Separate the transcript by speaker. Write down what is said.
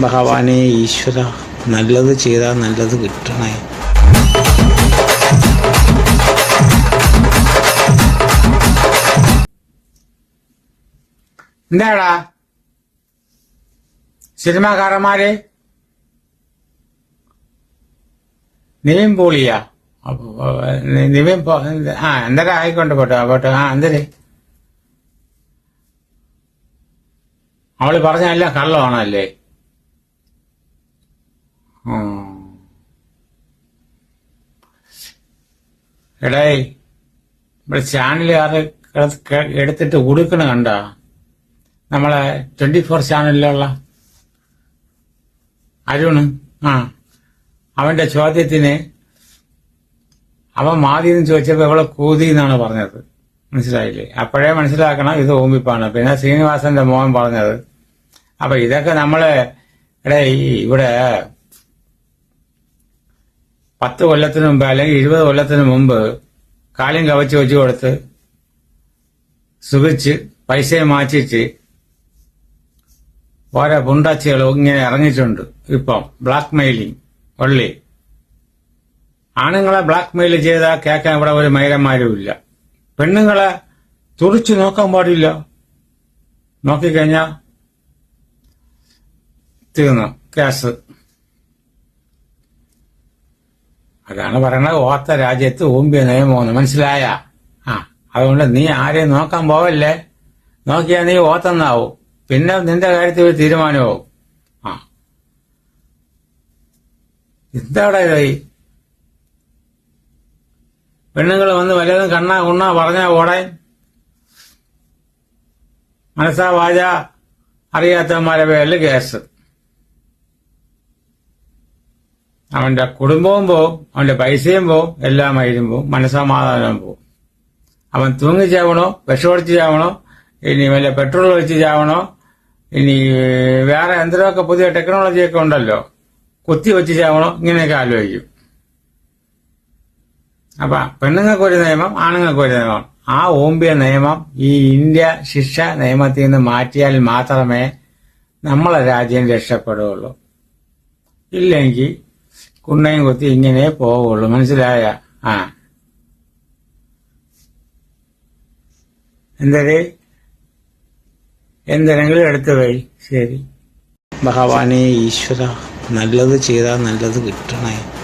Speaker 1: ഭഗവാനെ ഈശ്വര നല്ലത് ചെയ്താൽ നല്ലത് കിട്ടണേ.
Speaker 2: എന്താടാ? സിനിമാകാരന്മാരെ? നിവിൻ പോളിയാ? പോ- ആ എന്തര ആയിക്കൊണ്ട് പോട്ടെ പോട്ടെ ആ എന്തര് അവൾ പറഞ്ഞ എല്ലാം കള്ളമാണല്ലേ. എടേ ഇവിടെ ചാനലുകാര് എടുത്തിട്ട് ഉടുക്കണ കണ്ട? നമ്മളെ ട്വന്റി ഫോർ ചാനലിലുള്ള അരുണ് ആ അവന്റെ ചോദ്യത്തിന് അവൻ മാതിന്ന് ചോദിച്ചപ്പോ ഇവളെ കൂതി എന്നാണ് പറഞ്ഞത്. മനസ്സിലായില്ലേ? അപ്പോഴേ മനസ്സിലാക്കണം ഇത് ഓമ്പിപ്പാണ്. പിന്നെ ശ്രീനിവാസന്റെ മോഹൻ പറഞ്ഞത്. അപ്പൊ ഇതൊക്കെ നമ്മൾ എടേ ഇവിടെ പത്ത് കൊല്ലത്തിന് മുമ്പ് അല്ലെങ്കിൽ ഇരുപത് കൊല്ലത്തിന് മുമ്പ് കാലും കവച്ച് വെച്ച് കൊടുത്ത് സുഖിച്ച് പൈസയെ മാറ്റിച്ച് ഓരോ പുണ്ടച്ചികളും ഇങ്ങനെ ഇറങ്ങിയിട്ടുണ്ട്. ഇപ്പം ബ്ലാക്ക് മെയിലിംഗ് ഒള്ളി ആണുങ്ങളെ ബ്ലാക്ക് മെയിൽ ചെയ്താൽ കേൾക്കാൻ ഇവിടെ ഒരു മൈരന്മാരും ഇല്ല. പെണ്ണുങ്ങളെ തുറിച്ചു നോക്കാൻ പാടില്ല. നോക്കിക്കഴിഞ്ഞാൽ തീർന്നു. കേസ്. അതാണ് പറയണത് ഓത്ത രാജ്യത്ത് ഓമ്പിയ നിയമമെന്ന് മനസ്സിലായ? ആ അതുകൊണ്ട് നീ ആരെയും നോക്കാൻ പോവല്ലേ? നോക്കിയാൽ നീ ഓത്തന്നാവും പിന്നെ നിന്റെ കാര്യത്തിൽ ഒരു തീരുമാനമാവും. ആ. എന്താടാ ഇതായി പെണ്ണുങ്ങൾ വന്ന് വല്ലതും കണ്ണാ ഉണ്ണാ പറഞ്ഞാ ഓടാൻ മനസ്സാ വാച അറിയാത്തവന്മാരെ പേരിൽ കേസ്. അവന്റെ കുടുംബവും പോവും അവന്റെ പൈസയും പോവും എല്ലാം ആയിരും പോവും മനസ്സമാധാനവും പോവും. അവൻ തൂങ്ങി ചാവണോ വിഷമടിച്ച് ചാവണോ ഇനി വല്ല പെട്രോൾ ഒഴിച്ച് ചാവണോ ഇനി വേറെ എന്തെങ്കിലുമൊക്കെ പുതിയ ടെക്നോളജിയൊക്കെ ഉണ്ടല്ലോ കുത്തി വെച്ച് ചാവണോ ഇങ്ങനെയൊക്കെ ആലോചിക്കും. അപ്പൊ പെണ്ണുങ്ങൾക്ക് ഒരു നിയമം ആണുങ്ങൾക്ക് ഒരു നിയമം. ആ ഓമ്പിയ നിയമം ഈ ഇന്ത്യ ശിക്ഷ നിയമത്തിൽ നിന്ന് മാറ്റിയാൽ മാത്രമേ നമ്മളെ രാജ്യം രക്ഷപ്പെടുകയുള്ളൂ. ഇല്ലെങ്കിൽ കുണ്ണയും കുത്തി ഇങ്ങനെ പോവുള്ളൂ. മനസ്സിലായ? ആ. എന്തേ എന്തെങ്കിലും എടുത്തു പോയി. ശരി.
Speaker 1: ഭഗവാനെ ഈശ്വര നല്ലത് ചെയ്താൽ നല്ലത് കിട്ടണേ.